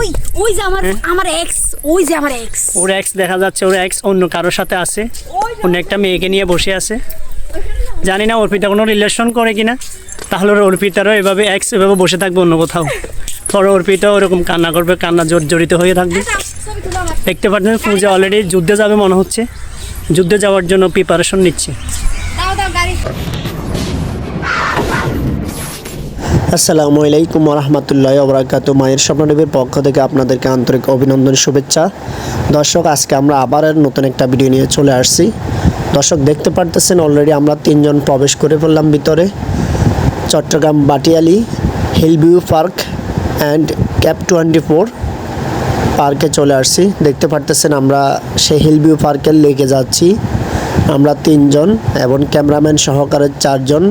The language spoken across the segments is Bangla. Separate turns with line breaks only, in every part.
ওই ওই যে আমার আমার এক্স ওই যে আমার এক্স
ওর এক্স দেখা যাচ্ছে ওর এক্স অন্য কারোর সাথে আছে। অন্য একটা মেয়েকে নিয়ে বসে আছে। জানি না অর্পিতা কোনো রিলেশন করে কিনা। তাহলে ওর অর্পিতারও এভাবে এক্স এভাবে বসে থাকবে অন্য কোথাও। পরে অর্পিতা ওরকম কান্না করবে কান্না জোর জড়িত হয়ে থাকবে। দেখতে পাচ্ছেন পূজা অলরেডি যুদ্ধে যাবে মনে হচ্ছে। যুদ্ধে যাওয়ার জন্য প্রিপারেশন নিচ্ছে।
আসসালামু আলাইকুম রহমতুল্লাহ ওবরাকাত মায়ের স্বপ্নদেবীর পক্ষ থেকে আপনাদেরকে আন্তরিক অভিনন্দন, শুভেচ্ছা। দর্শক, আজকে আমরা আবার নতুন একটা ভিডিও নিয়ে চলে আসছি। দর্শক, দেখতে পারতেছেন অলরেডি আমরা তিনজন প্রবেশ করে ফেললাম ভিতরে। Chattogram Batiali hillview park and cap twenty four পার্কে চলে আসছি। দেখতে পারতেছেন আমরা সেই হিলভিউ পার্কের লেকে যাচ্ছি। আমরা তিনজন এবং ক্যামেরাম্যান সহকারে চারজন।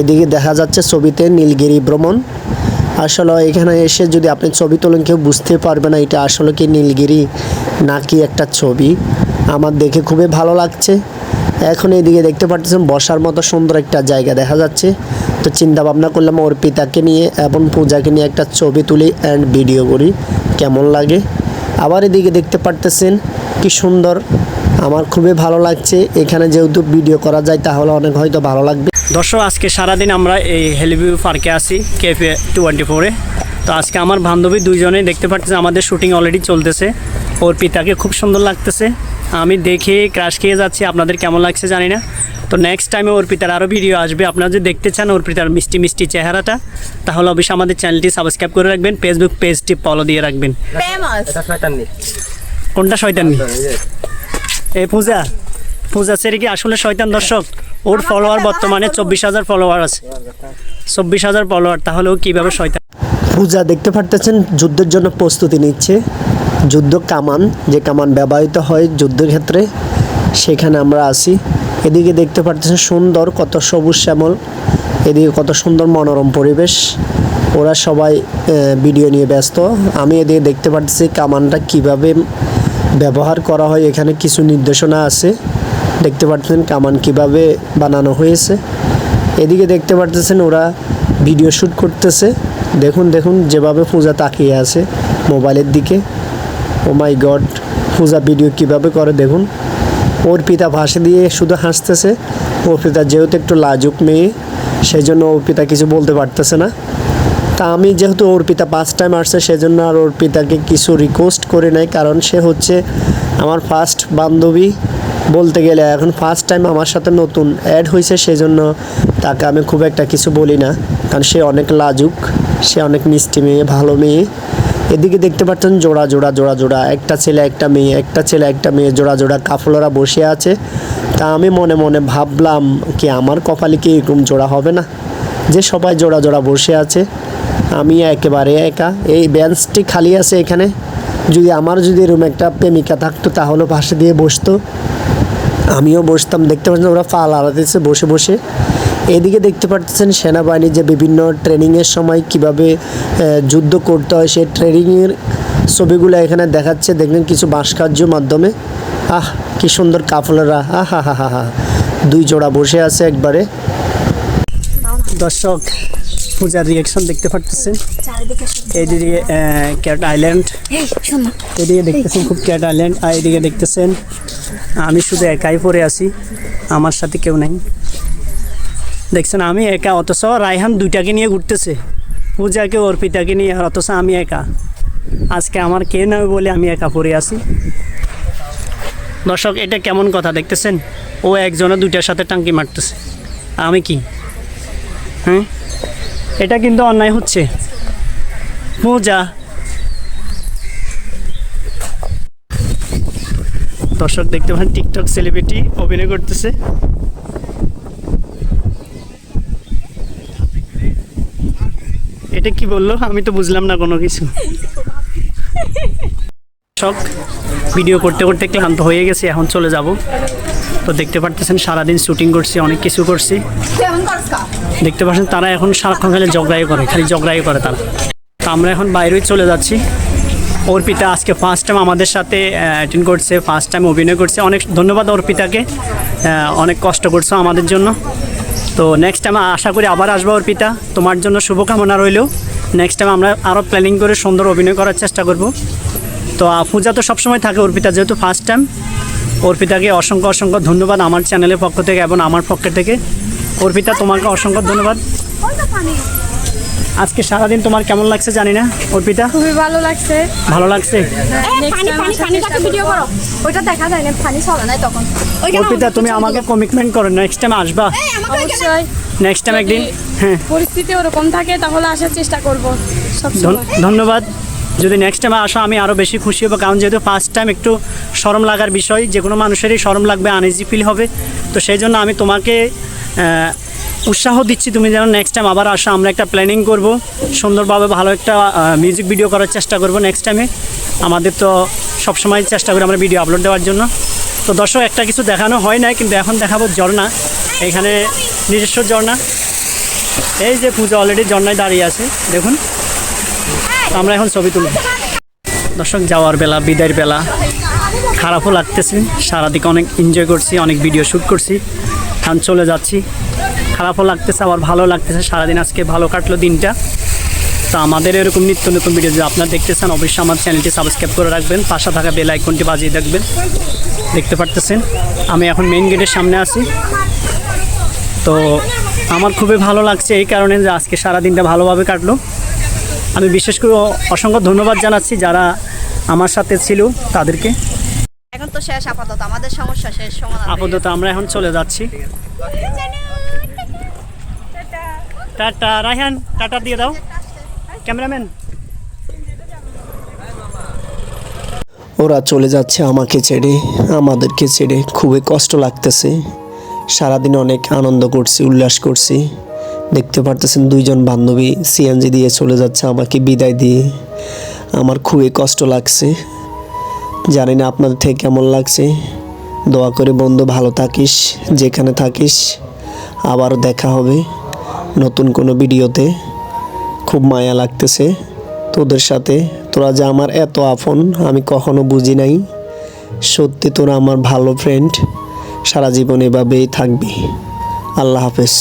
এদিকে দেখা যাচ্ছে ছবিতে নীলগিরি ভ্রমণ। আসলে এখানে এসে যদি আপনি ছবি তোলেন, কেউ বুঝতে পারবে না এটা আসলে কি নীলগিরি নাকি একটা ছবি। আমার দেখে খুবই ভালো লাগছে। এখন এদিকে দেখতে পাচ্ছেন বসার মতো সুন্দর একটা জায়গা দেখা যাচ্ছে। তো চিন্তা ভাবনা করলাম ওর পিতাকে নিয়ে এবং পূজাকে নিয়ে একটা ছবি তুলি অ্যান্ড ভিডিও করি, কেমন লাগে। আবার এদিকে দেখতে পারতেছেন কি সুন্দর আমার খুবই ভালো লাগছে। এখানে যেহেতু ভিডিও করা যায় তাহলে অনেক হয়তো ভালো লাগবে।
দর্শক আজকে সারাদিন আমরা এই হেলিভিউ পার্কে আছি কেফে টোয়েন্টি ফোরে তো আজকে আমার বান্ধবী দুইজনেই দেখতে পাচ্ছেন আমাদের শুটিং অলরেডি চলতেছে। ওর পিতাকে খুব সুন্দর লাগতেছে। আমি দেখে ক্রাশ খেয়ে যাচ্ছি আপনাদের কেমন লাগছে জানি না। তো নেক্সট টাইমে ওর পিতার আরও ভিডিও আসবে। আপনারা যদি দেখতে চান ওর পিতার মিষ্টি মিষ্টি চেহারাটা তাহলে অবশ্যই আমাদের চ্যানেলটি সাবস্ক্রাইব করে রাখবেন ফেসবুক পেজটি ফলো দিয়ে রাখবেন।
ফেমাস
কোনটা শয়তানি এই পূজা পূজা সেরে কি আসলে শয়তান দর্শক ওর ফলোয়ার বর্তমানে চব্বিশ হাজার ফলোয়ার আছে। চব্বিশ হাজার ফলোয়ার তাহলে ও কীভাবে শয়তান
পূজা দেখতে পারতেছেন যুদ্ধের জন্য প্রস্তুতি নিচ্ছে। যুদ্ধ কামান যে কামান ব্যবহৃত হয় যুদ্ধের ক্ষেত্রে সেখানে আমরা আছি। এদিকে দেখতে পারতেছেন সুন্দর কত সবুজ শ্যামল। এদিকে কত সুন্দর মনোরম পরিবেশ। ওরা সবাই ভিডিও নিয়ে ব্যস্ত। আমি এদিকে দেখতে পারতেছি কামানটা কীভাবে ব্যবহার করা হয়। এখানে কিছু নির্দেশনা আছে। দেখতে পাচ্ছেন কামান কীভাবে বানানো হয়েছে। এদিকে দেখতে পারতেছেন ওরা ভিডিও শ্যুট করতেছে। দেখুন দেখুন যেভাবে পূজা তাকিয়ে আছে মোবাইলের দিকে। ও মাই গড পূজা ভিডিও কীভাবে করে দেখুন। ওর পিতা ভাসে দিয়ে শুধু হাসতেছে। ওর পিতা যেহেতু একটু লাজুক মেয়ে সেই জন্য ওর পিতা কিছু বলতে পারতেছে না। তা আমি যেহেতু ওর পিতা পাঁচ টাইম আসছে, সেজন্য আর ওর পিতাকে কিছু রিকোয়েস্ট করে নাই, কারণ সে হচ্ছে আমার ফার্স্ট বান্ধবী বলতে গেলে। এখন ফার্স্ট টাইম আমার সাথে নতুন অ্যাড হয়েছে সেজন্য তাকে আমি খুব একটা কিছু বলি না, কারণ সে অনেক লাজুক, সে অনেক মিষ্টি মেয়ে, ভালো মেয়ে। এদিকে দেখতে পাচ্ছেন জোড়া জোড়া জোড়া জোড়া, একটা ছেলে, একটা মেয়ে, একটা ছেলে, একটা মেয়ে, জোড়া জোড়া কাফলরা বসে আছে। তা আমি মনে মনে ভাবলাম কি আমার কপালে কি এরকম জোড়া হবে না? যে সবাই জোড়া জোড়া বসে আছে। আমি একেবারে একা। এই বেঞ্চটি খালি আছে এখানে। যদি আমার যদি এরকম একটা প্রেমিকা থাকতো, তাহলে পাশে দিয়ে বসতো। আমিও বসতাম। দেখতে পাচ্ছেন ওরা ফাল আলাদাছে বসে বসে। এদিকে দেখতে পাচ্ছেন সেনাবাহিনীর যে বিভিন্ন ট্রেনিংয়ের সময় কীভাবে যুদ্ধ করতে হয়, সেই ট্রেনিংয়ের ছবিগুলো এখানে দেখাচ্ছে। দেখলেন কিছু ভাস্কর্যের মাধ্যমে। আহ, কি সুন্দর কাফলেরা। আহ হা হা হা হা দুই জোড়া বসে আছে একবারে।
দর্শক পূজার রিয়াকশন দেখতে পারতেছেন। এইদিকে ক্যাট আইল্যান্ড এদিকে দেখতেছেন খুব ক্যাট আইল্যান্ড আর এদিকে দেখতেছেন আমি শুধু একাই পড়ে আছি আমার সাথে কেউ নাই। দেখছেন আমি একা অথচ রায়হান দুইটাকে নিয়ে ঘুরতেছে। পূজাকে অর্পিতাকে নিয়ে আর অথচ আমি একা। আজকে আমার কে নয় বলে আমি একা পড়ে আছি। দর্শক এটা কেমন কথা দেখতেছেন? ও একজনে দুইটার সাথে টাঙ্কি মারতেছে। আমি কি? হ্যাঁ? এটা কিন্তু অন্যায় হচ্ছে। পূজা দর্শক দেখতে পান টিকটক সেলিব্রিটি অভিনয় করতেছে। এটা কি বলল? আমি তো বুঝলাম না কোনো কিছু। দর্শক ভিডিও করতে করতে ক্লান্ত হয়ে গেছে, এখন চলে যাব। তো দেখতে পারতেছেন, সারাদিন শুটিং করছি, অনেক কিছু করছি। দেখতে পাচ্ছেন তারা এখন সারাক্ষণ খালি ঝগড়াই করে, খালি ঝগড়াই করে তারা। তো আমরা এখন বাইরেই চলে যাচ্ছি। অর্পিতা আজকে ফার্স্ট টাইম আমাদের সাথে অ্যাটেন্ড করছে ফার্স্ট টাইম অভিনয় করছে। অনেক ধন্যবাদ অর্পিতাকে অনেক কষ্ট করছ আমাদের জন্য। তো নেক্সট টাইম আশা করি আবার আসব অর্পিতা। তোমার জন্য শুভকামনা রইল। নেক্সট টাইম আমরা আরও প্ল্যানিং করে সুন্দর অভিনয় করার চেষ্টা করব। তো পূজা তো সবসময় থাকে অর্পিতা, যেহেতু ফার্স্ট টাইম অর্পিতাকে অসংখ্য অসংখ্য ধন্যবাদ আমার চ্যানেলের পক্ষ থেকে এবং আমার পক্ষ থেকে। অর্পিতা তোমাকে অসংখ্য ধন্যবাদ। আজকে সারাদিন তোমার কেমন লাগছে জানি না অর্পিতা?
খুবই ভালো লাগছে।
ভালো লাগছে?
এই, পানি পানি পানিটাকে ভিডিও করো। ওইটা দেখা যায় না পানি চলে নাই তখন।
অর্পিতা তুমি আমাকে। কমিটমেন্ট করো নেক্সট টাইম আসবা?
অবশ্যই।
নেক্সট টাইম একদিন হ্যাঁ।
পরিস্থিতি ওরকম থাকে তাহলে আসার চেষ্টা করব।
ধন্যবাদ। যদি নেক্সট টাইম আসো, আমি আরও বেশি খুশি হব। কারণ যেহেতু ফার্স্ট টাইম একটু সরম লাগার বিষয়, যে কোনো মানুষেরই সরম লাগবে আনইজি ফিল হবে। তো সেই জন্য আমি তোমাকে উৎসাহ দিচ্ছি, তুমি যেন নেক্সট টাইম আবার আসো। আমরা একটা প্ল্যানিং করব। সুন্দরভাবে ভালো একটা মিউজিক ভিডিও করার চেষ্টা করব নেক্সট টাইমে আমাদের তো সবসময় চেষ্টা করি আমরা ভিডিও আপলোড দেওয়ার জন্য। তো দর্শক, একটা কিছু দেখানো হয় না কিন্তু এখন দেখাবো ঝর্ণা। এখানে নিজস্ব ঝর্ণা। এই যে পুজো অলরেডি ঝর্ণায় দাঁড়িয়ে আছে, দেখুন। আমরা এখন ছবি তুলব। দর্শক, যাওয়ার বেলা, বিদায়ের বেলা খারাপও লাগতেছে। সারাদিকে অনেক এনজয় করছি, অনেক ভিডিও শ্যুট করছি। এখন চলে যাচ্ছি। খারাপও লাগতেছে, আবার ভালো লাগতেছে। সারাদিন আজকে ভালো কাটলো দিনটা। তো আমাদের এরকম নিত্য নতুন ভিডিও যদি আপনারা দেখতে চান অবশ্যই আমার চ্যানেলটি সাবস্ক্রাইব করে রাখবেন। পাশে থাকা বেল আইকনটি বাজিয়ে রাখবেন দেখতে পারতেছেন? আমি এখন মেইন গেটের সামনে আছি। তো আমার খুবই ভালো লাগছে এই কারণে যে আজকে সারা দিনটা ভালোভাবে কাটলো। আমি বিশেষ করে অসংখ্য ধন্যবাদ জানাচ্ছি যারা আমার সাথে ছিল তাদেরকে।
এখন তো শেষ আপাতত আমাদের সমস্যা শেষ সমাধান
আপাতত আমরা এখন চলে যাচ্ছি। টাটা রায়হান টাটা দিয়ে দাও। ক্যামেরাম্যান।
ওরা চলে যাচ্ছে আমাকে ছেড়ে আমাদেরকে ছেড়ে। খুবই কষ্ট লাগতেছে। সারাদিন অনেক আনন্দ করছি উল্লাস করছি। দেখতে পারতেছেন দুইজন বান্ধবী সিএনজি দিয়ে চলে যাচ্ছে আমাকে বিদায় দিয়ে। আমার খুবই কষ্ট লাগছে। জানি না আপনাদের থেকে কেমন লাগছে। দোয়া করে বন্ধু, ভালো থাকিস, যেখানে থাকিস। আবার দেখা হবে নতুন কোনো ভিডিওতে। খুব মায়া লাগতেছে তোদের সাথে। তোরা যে আমার এত আপন, আমি কখনো বুঝি নাই। সত্যি তোরা আমার ভালো ফ্রেন্ড সারা জীবন এভাবেই থাকবি। আল্লাহ হাফেজ।